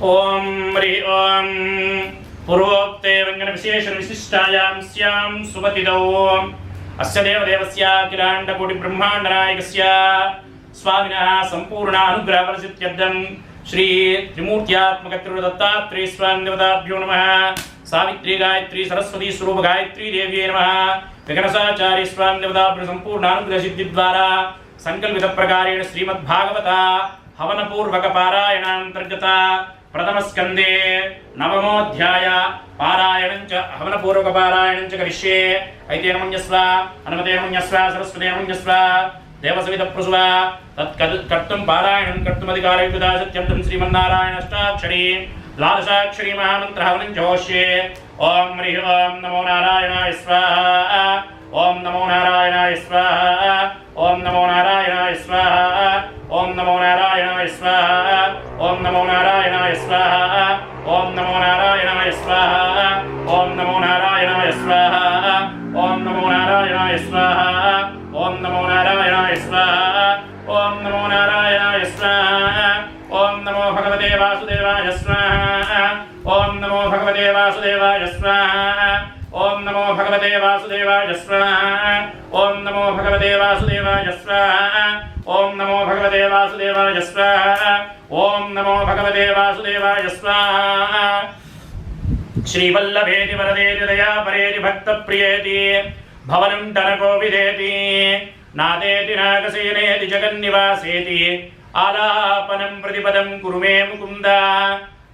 ॐ ह्रि ॐ पूर्वोक्ते रङ्गनविशेषविशिष्टायां स्यां सुमतिदौ। अस्य देवदेवस्य स्वामिनः नमः। सावित्री गायत्री सरस्वती स्वरूप गायत्री देव्यै नमः। विघ्नसाचार्य स्वान्देवताभ्य सम्पूर्णानुग्रहसिद्धिद्वारा सङ्कल्पितप्रकारेण श्रीमद्भागवता हवनपूर्वकपारायणान्तर्गता प्रथमस्कन्दे नवमोऽध्याय पारायणं च हवनपूर्वकपारायणं च करिष्ये ऐतेन मुञ्जस्व हनुमतेन मुञ्जस्व सरस्वतेन मुञ्जस्व देवसवितप्रसुव तत्कर् कर्तुं पारायणं कर्तुमधिकारयुक्ता सत्यर्थं श्रीमन्नारायणष्टाक्षरी लालसाक्षरी महामन्त्रः हवनं जोष्ये ॐ ह्रीः ॐ नमो नारायणाय स्वाहा ఓం నమో నారాయణాయ స్వాహ ఓం నమో నారాయణాయ స్వాహ ఓం నమో నారాయణాయ స్వాహ ఓం నమో నారాయణాయ స్వాహ ఓం నమో నారాయణాయ స్వాహ ఓం నమో నారాయణాయ స్వాహ ఓం నమో నారాయణాయ స్వాహ ఓం నమో నారాయణాయ స్వాహ ఓం నమో నారాయణాయ స్వాహ ఓం నమో భగవతే వాసుదేవాయ స్వాహ ఓం నమో భగవతే వాసుదేవాయ స్వాహ भगवते वासुदेवाय स्वाहा ॐ नमो भगवते वासुदेवाय स्वाहा ॐ नमो भगवते वासुदेवाय स्वाहा ॐ नमो भगवते वासुदेवाय स्वाहा श्रीवल्लभेति वरदेति दयापरेति भक्तप्रियेति भवनं टनकोविदेति नादेति नागसेनेति जगन्निवासेति आलापनं प्रतिपदं कुरु मे मुकुन्द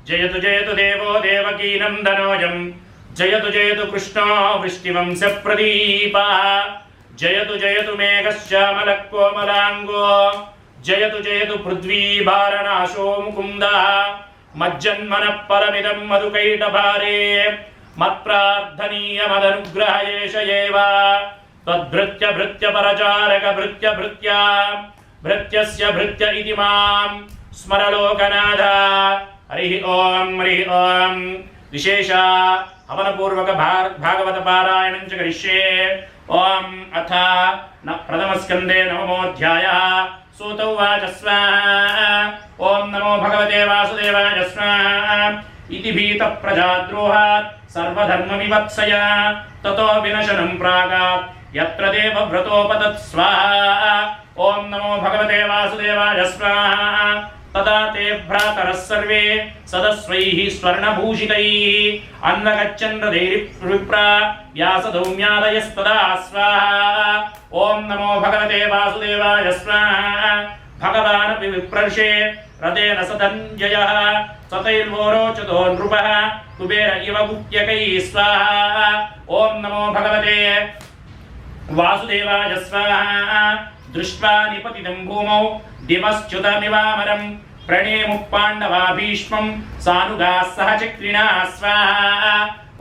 जयतु जयतु देवो देवकीनं धनोजम् జయతు జయతు కృష్ణో వృష్టివంశ ప్రదీప జయతు జయతు మేఘశ్యామల కోమలాంగో జయతు జయతు పృథ్వీభారణాశో ముకుంద మజ్జన్మన పరమిదం మధుకైటభారే మత్ప్రార్థనీయమదనుగ్రహయేష ఏవ తద్భృత్య భృత్య పరచారక భృత్య భృత్య భృత్యస్య భృత్య ఇది మాం స్మరలోకనాథ హరి ఓం హరి ఓం విశేష हवनपूर्वक भागवत पारायणं च करिष्ये ॐ अथ न प्रथमस्कन्दे नवमोऽध्यायः सूत उवाच स्वाहा ॐ नमो भगवते वासुदेवाय स्वाहा इति भीतप्रजाद्रोहात् सर्वधर्मविवत्सया ततो विनशनं प्रागात् यत्र देवव्रतोपतत् स्वाहा ॐ नमो भगवते वासुदेवाय स्वाहा తదా తే భ్రాతరः సర్వే సదస్వైः స్వర్ణభూషితైः అన్నగచ్చన్ హృదైర్విప్రా వ్యాసధౌమ్యాదయస్తదా స్వాహా. ఓం నమో భగవతే వాసుదేవాయ స్వాహా. భగవానపి విప్రర్షే రథేన సధంజయ సతైర్వోరోచతో నృప కుబేర ఇవ గుప్యకై స్వాహా. ఓం నమో భగవతే వాసుదేవాయ స్వాహా. దృష్ట్వా నిపతితం భూమౌ దివశ్చ్యుతమివామరం प्रणेमुपाण्डवा भीष्मं सानुगाः सह चक्रिणाः स्वाहा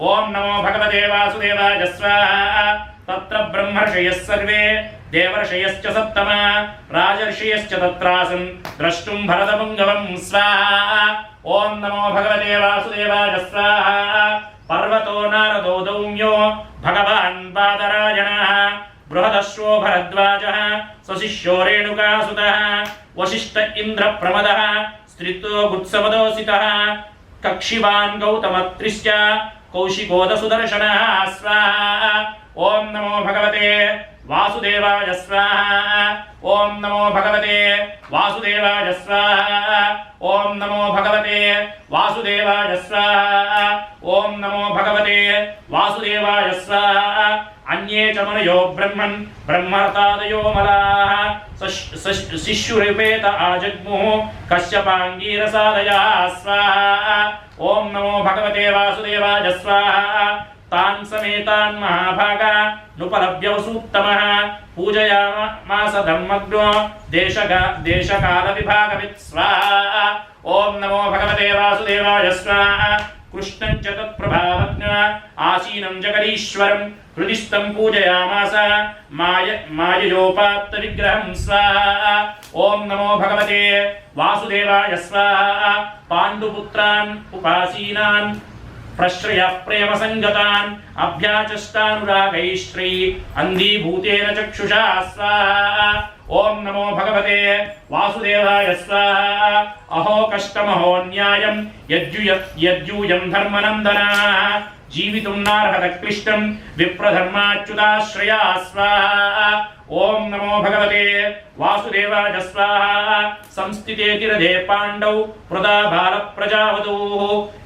ॐ नमो भगवते वासुदेवाय स्वाहा तत्र ब्रह्मर्षयः सर्वे देवर्षयश्च सप्तमा राजर्षयश्च तत्रासन् द्रष्टुं भरतपुङ्गवं स्वाहा ॐ नमो भगवते वासुदेवाय स्वाहा पर्वतो नारदो दौम्यो भगवान् बादरायणः बृहदश्वो भरद्वाजः सशिष्यो रेणुकासुतः వశిష్ట ఇంద్ర ప్రమద స్త్రితో గుత్సమదోసితः కక్షివాన్ గౌతమత్రిశ్చ కౌశికోద సుదర్శనः స్వాహా ఓం నమో భగవతే వాసుదేవాయ స్వాహా ఓం నమో భగవతే వాసుదేవాయ స్వాహా ఓం నమో భగవతే వాసుదేవాయ స్వాహా ఓం నమో భగవతే వాసుదేవాయ స్వాహా गमनयो ब्रह्मन् ब्रह्मर्तादयो मलाः। शिष्युरुपेत आजग्मुः। कश्यपाङ्गीरसादया स्वाहा। ॐ नमो भगवते वासुदेवाय स्वाहा। तान् समेतान् महाभागा। नुपलभ्यवसूत्तमः। पूजयामास धर्मग्नो देशगा, देशकालविभागवित् स्वाहा। ॐ नमो भगवते वासुदेवाय स्वाहा। कृष्णं च तत्प्रभावज्ञा आसीनं जगदीश्वरं हृदिस्थं पूजयामास माय माययोपात्तविग्रहं स्वाहा ॐ नमो भगवते वासुदेवाय स्वाहा पाण्डुपुत्रान् उपासीनान् ప్రశ్రయ ప్రేమ సంగతాన్ అభ్యాచష్టానురాగైశ్రీ అంధీభూతేన చక్షుషా స్వాహ ఓం నమో భగవతే వాసుదేవాయ స్వాహ అహో కష్టమహో న్యాయం యద్యుయం ధర్మనందనా జీవితం నార్హత క్లిష్టం విప్రధర్మాచ్యుతాశ్రయా స్వాహ ఓం నమో భగవతే వాసుదేవాయ స్వాహ. సంస్థితేతిరధే పాండౌ ప్రదా బాల ప్రజావధూ.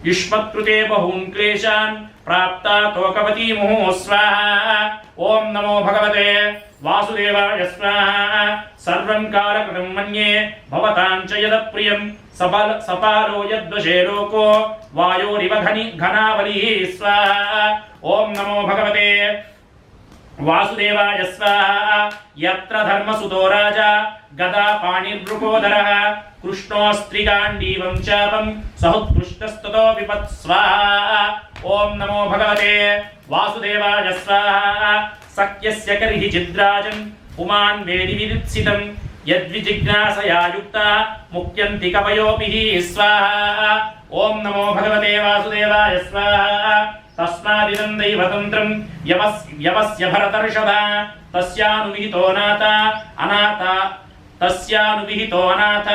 యుష్మత్కృతే బహూన్ క్లేశాన్. ప్రాప్తా ఓం నమో భగవతే. వాసుదేవాయ స్వాహ. సర్వం మన్యే భవతాం ప్రియం సపల సపాలో యద్వశే లోకో వాయోరివ ఘని ఘనావలి స్వాహ. ఓం నమో భగవతే. వాసుదేవాయ స్వాహ. యత్ర ధర్మసుతో రాజా. గదా పాణిర్భృకోదరః కృష్ణోస్త్రిగాండీవం చాపం సహుత్కృష్ణస్తతో విపత్ స్వాహ. ఓం నమో భగవతే. వాసుదేవాయ స్వాహ. సఖ్యస్య కర్హి చిద్రాజన్ పుమాన్ వేది విదిప్సితం యద్విజిజ్ఞాసయా యుక్త ముఖ్యంతి కవయోభిః స్వాహ. ఓం నమో భగవతే వాసుదేవాయ స్వాహ. తస్మాదిదం దైవతంత్రం. యవస్ యవస్య భరతర్షభ. తస్యానువిహితో నాథ. అనాథ. తస్యానువిహితో నాథ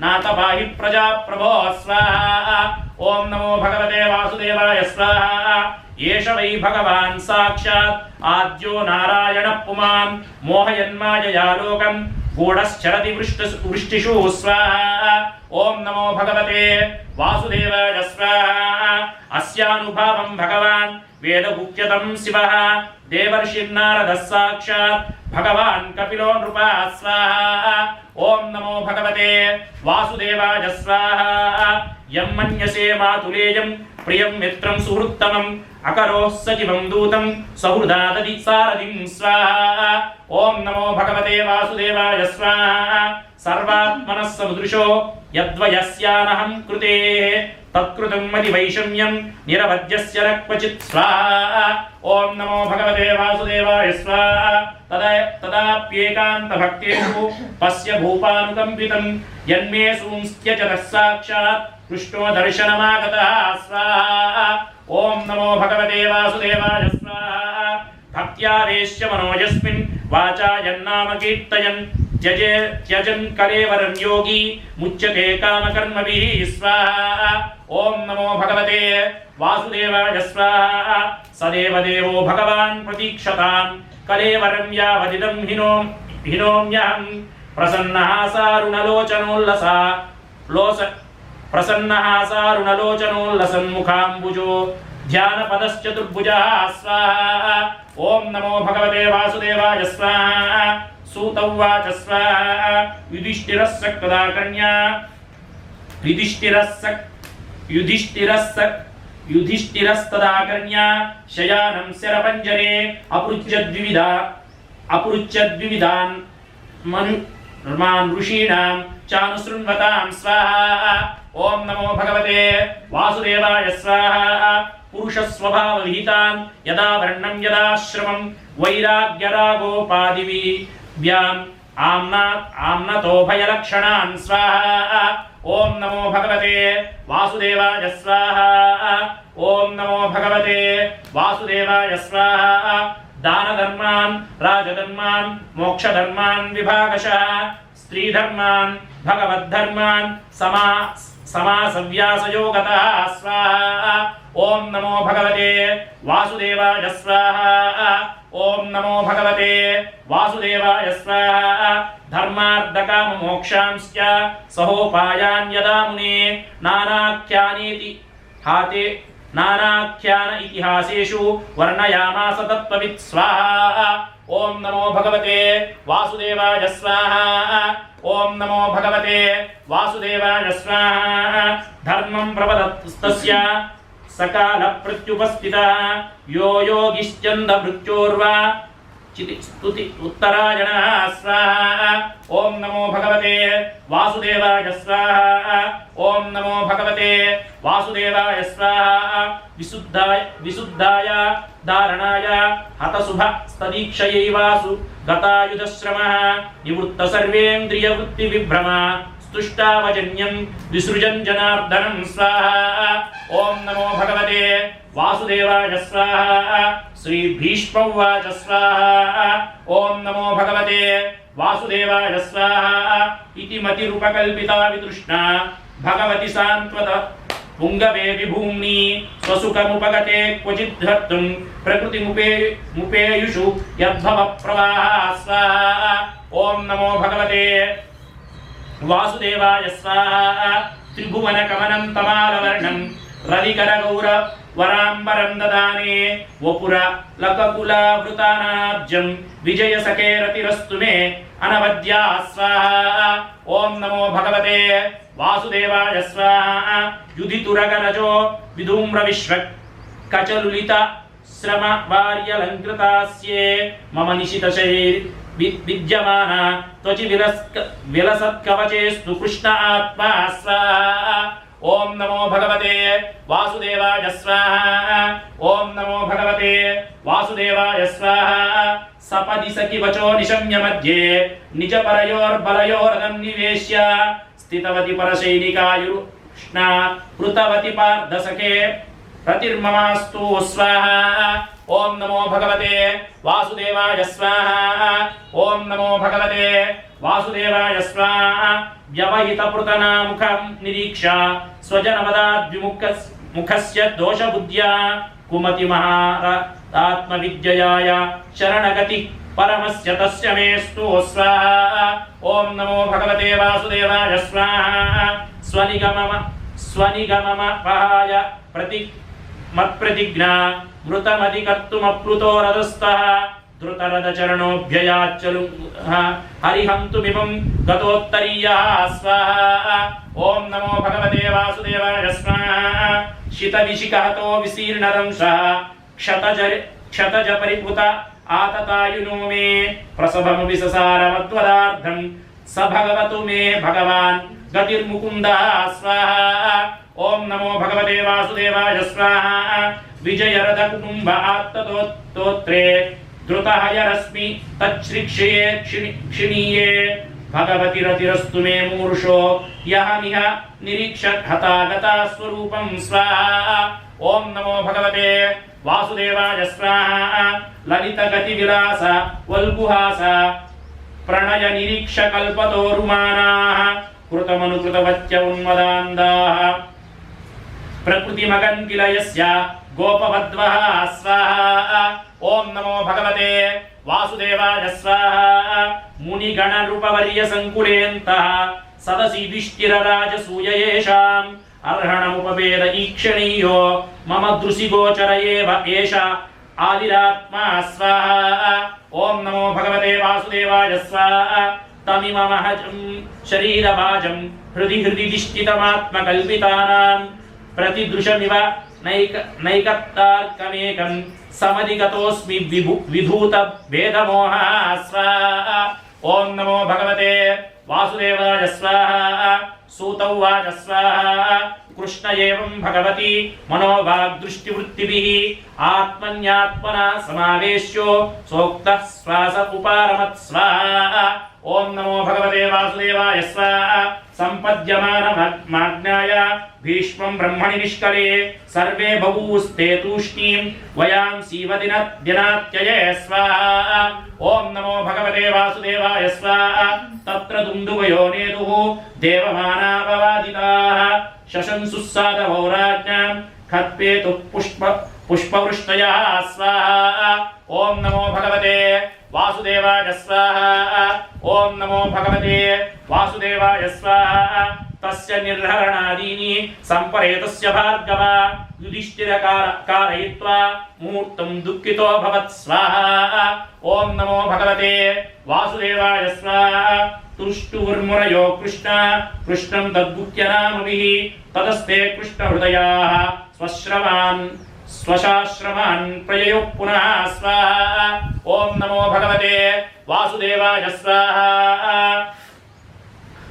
నాథ వాహి ప్రజా ప్రభో స్వాహ. ఓం నమో భగవతే వాసుదేవాయ స్వాహ. ఏష వై భగవాన్ సాక్షాత్. ఆద్యో నారాయణ పుమాన్. మోహయన్మాయయాలోకం. గూఢశ్చరతి వృష్టిషు స్వాహ. ఓం నమో భగవతే. వాసుదేవాయ స్వాహ. అస్యానుభావం భగవాన్ వేదగుప్యతం శివ. దేవర్షిర్నారద సాక్షాత్. భగవాన్ కపిలో నృప స్వాహ. ఓం నమో భగవతే. వాసుదేవాయ స్వాహ. యం మన్యసే మాతులేయం. ప్రియం మిత్రం సుహృత్తమం అకరో సచివం దూతం సహృదాదది సారథిం స్వాహ ఓం నమో భగవతే వాసుదేవాయ స్వాహ సర్వాత్మనః సముదృశో యద్వయస్యానహం కృతే తత్కృతం మది వైషమ్యం నిరవద్యస్య రక్వచిత్ స్వాహ ఓం నమో భగవతే వాసుదేవాయ స్వాహ తదా తదాప్యేకాంత భక్తేషు పశ్య భూపానుకంపితం యన్మే సూంస్త్య సాక్షాత్ साक्षात् दर्शनमागतः, स्वाहा। ॐ नमो भगवते वासुदेवाय, स्वाहा। भक्त्यावेश्य मनोजस्मिन् वाचा यन्नाम कीर्तयन्। त्यजे, त्यजन् कलेवरं योगी, मुच्यते कामकर्मभिः, स्वाहा। ॐ नमो भगवते वासुदेवाय, स्वाहा। सदेव देवो भगवान् प्रतीक्षताम् कलेवरं यावदिदं हिनो, हिनोम्यहं। प्रसन्नः सारुणलोचनोल्लसा। लोस ప్రసన్నః సారుణలోచనోల్లసన్ముఖాంబుజో ధ్యానపదశ్చతుర్భుజः స్వాహ ఓం నమో భగవతే వాసుదేవాయ స్వాహ సూతౌవాచ స్వాహ యుధిష్ఠిరస్స కదా కన్యా యుధిష్ఠిరస్స యుధిష్ఠిరస్స యుధిష్ఠిరస్తదాకర్ణ్య శయానం శరపంజరే అపృచ్య ద్వివిధా అపృచ్య ద్వివిధాన్ మను ఋషీణాం చానుశృణ్వతాం స్వాహా ఓం నమో భగవతే వాసుదేవాయ స్వాహ. పురుషస్వభావవిహితాన్ యదా వర్ణం యదాశ్రమం వైరాగ్యరాగోపాదివి వ్యాన్ ఆమ్నా ఆమ్నతోభయలక్షణాన్ స్వాహ. ఓం నమో భగవతే వాసుదేవాయ స్వాహ. ఓం నమో భగవతే వాసుదేవాయ స్వాహ. దానధర్మాన్ రాజధర్మాన్ మోక్షధర్మాన్ విభాగశ. స్త్రీధర్మాన్ భగవద్ధర్మాన్ సమా समासव्यासयोगतः स्वाहा। नमो भगवते वासुदेवाय स्वाहा। ॐ नमो भगवते वासुदेवाय स्वाहा। मुने नानाख्यानेति हाते नानाख्यान इतिहासेषु वर्णयामास तत्त्ववित् स्वाहा। ఓం నమో భగవతే వాసుదేవాయ స్వాహ. ఓం నమో భగవతే వాసుదేవాయ స్వాహ. ధర్మం ప్రవదత్తస్య సకాల ప్రత్యుపస్థిత. యో యోగిశ్చంద మృత్యోర్వా. చితి స్తుతి ఉత్తరాయణ స్వాహ. ఓం నమో భగవతే వాసుదేవాయ స్వాహ. ఓం నమో భగవతే వాసుదేవాయ స్వాహ. విశుద్ధాయ విశుద్ధాయ धारणाय हतशुभ स्तदीक्षयैवासु गतायुधश्रमः निवृत्त सर्वेन्द्रियवृत्तिविभ्रम తుష్టావజన్యం విసృజన్ జనార్దనం స్వాహ ఓం నమో భగవతే వాసుదేవాయ స్వాహ శ్రీ భీష్మవాచ స్వాహ ఓం నమో భగవతే వాసుదేవాయ స్వాహ ఇతి మతిరుపకల్పితా వితృష్ణ భగవతి సాంత్వత పుంగవే విభూమ్ని స్వసుఖముపగతే క్వచిద్ ధర్తుం ప్రకృతి ముపే ముపేయుషు యద్భవ ప్రవాహ ఓం నమో భగవతే వాసుదేవాయ స్వాహ త్రిభువన కమనం తమాలవర్ణం రవికర గౌర వరాంబరం దదానే వపుర లకకులావృతానాబ్జం విజయ సకేరతిరస్తు మే అనవద్యా స్వాహ. ఓం నమో భగవతే వాసుదేవాయ స్వాహ. యుధితురగరజో విధూమ్ర విశ్వ కచలులిత శ్రమ వార్యలంకృతాస్యే మమ నిశితశైర్ విద్యమాన త్వచి విలస్క విలసత్కవచేస్తు కృష్ణ ఆత్మా స్వాహ. ఓం నమో భగవతే వాసుదేవాయ స్వాహ. ఓం నమో భగవతే వాసుదేవాయ స్వాహ. సపది సఖి వచో నిశమ్య మధ్యే నిజ పరయోర్బలయోరదం నివేశ్య. స్థితవతి పరశైనికాయుష్ణ కృతవతి పార్థసఖే ప్రతిర్మమాస్తు స్వాహ. ఓం నమో భగవతే వాసుదేవాయ స్వాహ. ఓం నమో భగవతే వాసుదేవాయ స్వాహ వ్యవహిత పృతనాముఖం నిరీక్ష స్వజనవదాద్విముఖ ముఖస్య దోషబుద్ధ్యా కుమతి మహారాత్మ విద్యయాయ శరణగతి పరమస్య తస్య మేస్తు స్వాహ ఓం నమో భగవతే వాసుదేవాయ స్వాహ స్వనిగమమ స్వనిగమమ పహాయ ప్రతి మత్ప్రతిజ్ఞా. మృతమధికర్తుమప్లుతో రథస్థः ధృతరథచరణోభ్యయాచ్చలు హరిహంతుమిమం గతోత్తరీయः స్వాహ ఓం నమో భగవతే వాసుదేవాయ స్వాహ శితవిశిఖతో విశీర్ణదంశः క్షతజరి క్షతజ పరిపుత ఆతతాయునో మే ప్రసభము విససారమద్వదార్థం స భగవతు మే భగవాన్ గతిర్ముకుంద స్వాహ ఓం నమో భగవతే వాసుదేవాయ స్వాహ విజయరథ కుటుంబ ఆత్తతోత్రే ధృతహయరస్మి తచ్ఛృక్షయే క్షిణి క్షిణీయే. భగవతి రతిరస్తు మే మూర్షో. యహమిహ నిరీక్ష హతాగతా స్వరూపం స్వాహ. ఓం నమో భగవతే. వాసుదేవాయ స్వాహ. లలిత గతి విలాస ఓం నమో భగవతే వాసుదేవాయ స్వాహ. మునిగణ నృపవర్య సంకులేంతః సదసి యుధిష్ఠిర రాజసూయ ఏషాం అర్హణముపవేద ఈక్షణీయో మమ దృశి గోచర ఏవ ఏష. ఆదిరాత్మా స్వాహ. ఓం నమో భగవతే వాసుదేవాయ స్వాహ. తమిమమహజం శరీరవాజం హృది హృది దిష్టితమాత్మకల్పితానాం ప్రతిదృశమివ నైక నైకత్తార్కమేకం సమధిగతోస్మి విభు విధూత భేదమోహ స్వాహ ఓం నమో భగవతే వాసుదేవాయ స్వాహ సూతౌ స్వాహ కృష్ణ ఏవం భగవతి మనోవాగ్దృష్టివృత్తిభిः ఆత్మన్యాత్మనా సమావేశ్యో సోక్త శ్వాస ఉపారమత్ స్వాహ। ఓం నమో భగవతే వాసుదేవాయ స్వాహ సంపద్యమానమాజ్ఞాయ భీష్మం బ్రహ్మణి నిష్కలే సర్వే బభూస్తే తూష్ణీం వయాం సీవదిన దినాత్యయే స్వాహ ఓం నమో భగవతే వాసుదేవాయ స్వాహ తత్ర దుందువయో నేదుః దేవమానాపవాదితాః శశంసుస్సాదవో రాజ్ఞాం ఖత్పేతు పుష్ప పుష్పవృష్టయः స్వాహ ఓం నమో భగవతే వాసుదేవాయ స్వాహ. ఓం నమో భగవతే వాసుదేవాయ స్వాహ. తస్య నిర్హరణాదీని సంపరేతస్య భార్గవ. యుధిష్ఠిర కారయిత్వా ముహూర్తం దుఃఖితో భవత్ స్వాహ. ఓం నమో భగవతే వాసుదేవాయ స్వాహ. తుష్టుర్మురయో కృష్ణ కృష్ణం తద్గుహ్యనామభిः. తదస్తే కృష్ణహృదయాः. స్వశ్రవాన్ स्वशाश्रमान् प्रययुः पुनः स्वाहा ॐ नमो भगवते वासुदेवाय स्वाहा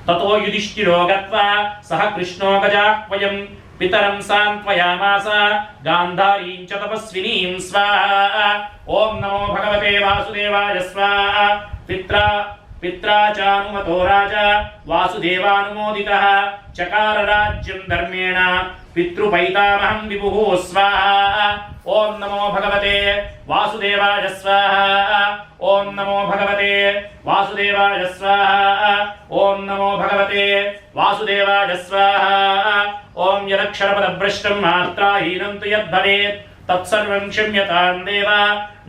ततो युधिष्ठिरो गत्वा सः कृष्णो गजाह्वयम् पितरं सान्त्वयामास गान्धारीं च तपस्विनीं स्वाहा ॐ नमो भगवते वासुदेवाय स्वाहा पित्रा पित्रा चानुमतो राजा वासुदेवानुमोदितः चकार राज्यं धर्मेण పితృపైతామహం విభు స్వాహ. ఓం నమో భగవతే వాసుదేవాయ స్వాహ. ఓం నమో భగవతే వాసుదేవాయ స్వాహ. ఓం నమో భగవతే వాసుదేవాయ స్వాహ. ఓం యదక్షరపదభ్రష్టం మాత్రాహీనం తు యద్భవేత్. तत्सर्वं क्षम्यतां देव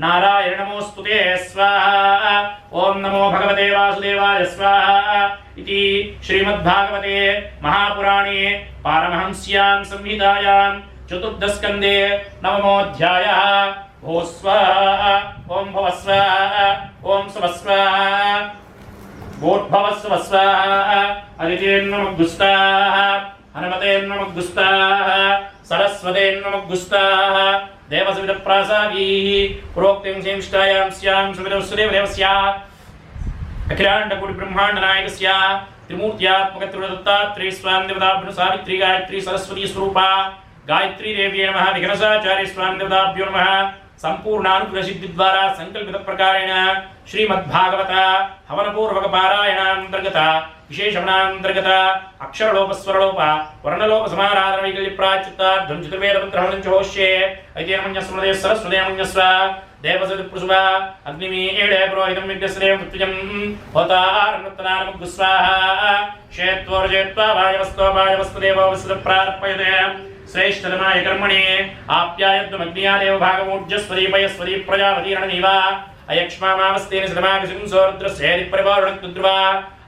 नारायण नमोऽस्तु ते स्वाहा ॐ नमो भगवते वासुदेवाय स्वाहा इति श्रीमद्भागवते महापुराणे पारमहंस्यां संहितायां चतुर्दस्कन्धे नवमोऽध्यायः भो स्वाहा ॐ भव स्वाहा ॐ सुव स्वाहा भूर्भवस्व स्वाहा अदितेन्नमग्गुस्ताः सरस्वते नमग्गुस्ताः देवसविधप्रासावीः प्रोक्तिं संविष्टायां स्यां सुविधौ सुदेवदेवस्य अखिलाण्डकुटिब्रह्माण्डनायकस्य त्रिमूर्त्यात्मकत्रिवदत्तात्रेस्वान्देवताभ्यो सावित्री गायत्री सरस्वती स्वरूपा गायत्री देव्ये नमः विघ्नसाचार्य स्वान्देवताभ्यो नमः संपूर्णानुग्रहसिद्धिद्वारा सङ्कल्पितप्रकारेण श्रीमद्भागवत हवनपूर्वक पारायणांतर्गत विशेषवनांतर्गत अक्षरलोपस्वरलोप वर्णलोपसमाराधनवैकल्यप्राचित्ताध्वंसुतुर्वेदमन्त्रहवनञ्चहोष्ये ऐतेर्मन्यस्मृदे सरस्वतेर्मन्यस्व देवसदिप्रसुभ अग्निमीडेपुरोहितं यज्ञश्रेयं पृथ्वजं होतारमुत्तनारमुग्गुस्वाहा क्षेत्रोर्जयित्वा वायवस्तो वायवस्तु देवो అయక్ష్మామావస్తేన సదమాగసిం సోరుద్రస్యేది పరివారుణక్తుద్రువ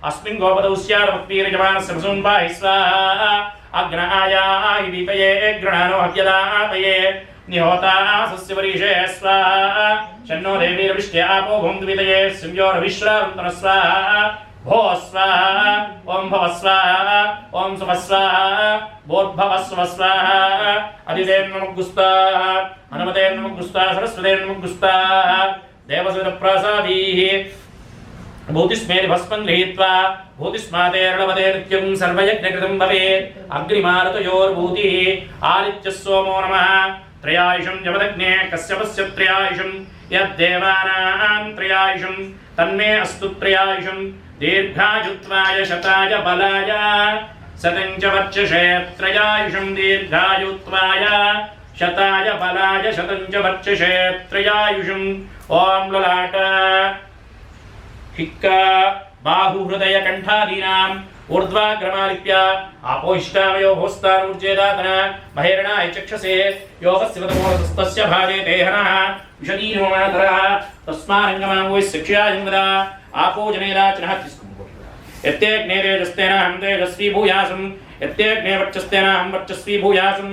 అస్మిన్ గోపదౌ స్యారభక్తిరజమానస్య వసూన్ పాహి స్వాహ అగ్నాయాయి వీతయే గృణానో హవ్యదాతయే నిహోతా సస్యవరీషే స్వాహ షన్నో దేవీరవిష్ట్య ఆపో భూం ద్వితయే సంయోరవిశ్రాంతన స్వాహ భో స్వాహ ఓం భవ స్వాహ ఓం శుభ స్వాహ భోర్భవ శుభ స్వాహ భూతిస్మేరి భస్మం గృహీత్వా భూతిస్మాతేర్ణవదే నిత్యం సర్వయజ్ఞకృతం భవేత్ అగ్నిమారుతయోర్భూతిः ఆదిత్య సోమో నమ త్రయాయుషం జమదగ్నే కశ్యపస్య త్రయాయుషం యద్దేవానాం త్రయాయుషం తన్మే అస్తు త్రయాయుషం దీర్ఘాయుత్వాయ శతాయ బలాయ శతం చ వర్చషే త్రయాయుషం దీర్ఘాయుత్వాయ शताय फलाय शतं च वर्चषे त्रयायुषम् ओम ललाट। हिक्क बाहुहृदयकण्ठादीनाम्। ऊर्ध्वाग्रमालिप्य आपोष्टावयोभोस्तानूर्जेदातन महेरणाय चक्षसे योगस्य वतमोरस्तस्य भागे देहनः विशदीनमातरः तस्मारङ्गमाङ्गोयस्यक्ष्यायङ्गदा आपोजनेदाचनः यत्यग्ने तेजस्तेन अहं तेजस्वी भूयासं यत्यग्ने वर्चस्तेन अहं वर्चस्वी भूयासम्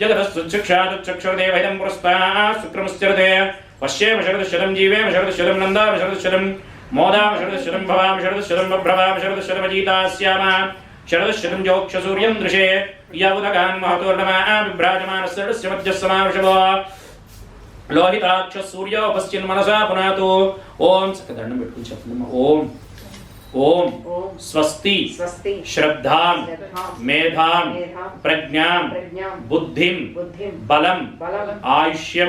జగతస్సుచక్షాదుచక్షుర్దేవహితం పురస్తా శుక్రమశ్చరతే పశ్యేమ శరదశతం జీవేమ శరదశతం నందామ శరదశతం మోదామ శరదశతం భవామ శరదశతం బభ్రవామ శరదశతమజీతాస్యామ శరదశతం జోక్ష సూర్యం దృశే యవుదగాన్ మహతోర్ణమా బిభ్రాజమానస్సరస్య మధ్యస్సమావిషవో లోహితాక్ష సూర్య పశ్చిన్ మనసా పునాతు ఓం దండం పెట్టుకుని చెప్పండి ఓం ओम स्वस्ति श्रद्धा मेधा प्रज्ञा बुद्धि बलम आयुष्य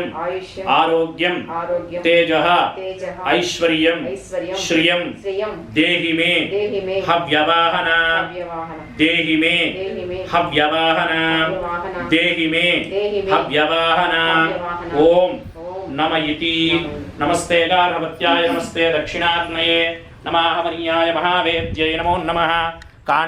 आरोग्यम तेज ऐश्वर्य श्रिय देहि मे हव्यवाहना देहि मे हव्यवाहना देहि मे हव्यवाहना ओम नम इति नमस्ते गार्हवत्याय नमस्ते दक्षिणाग्नये హవ్యవాహన మహావేద్యై నమో నమ.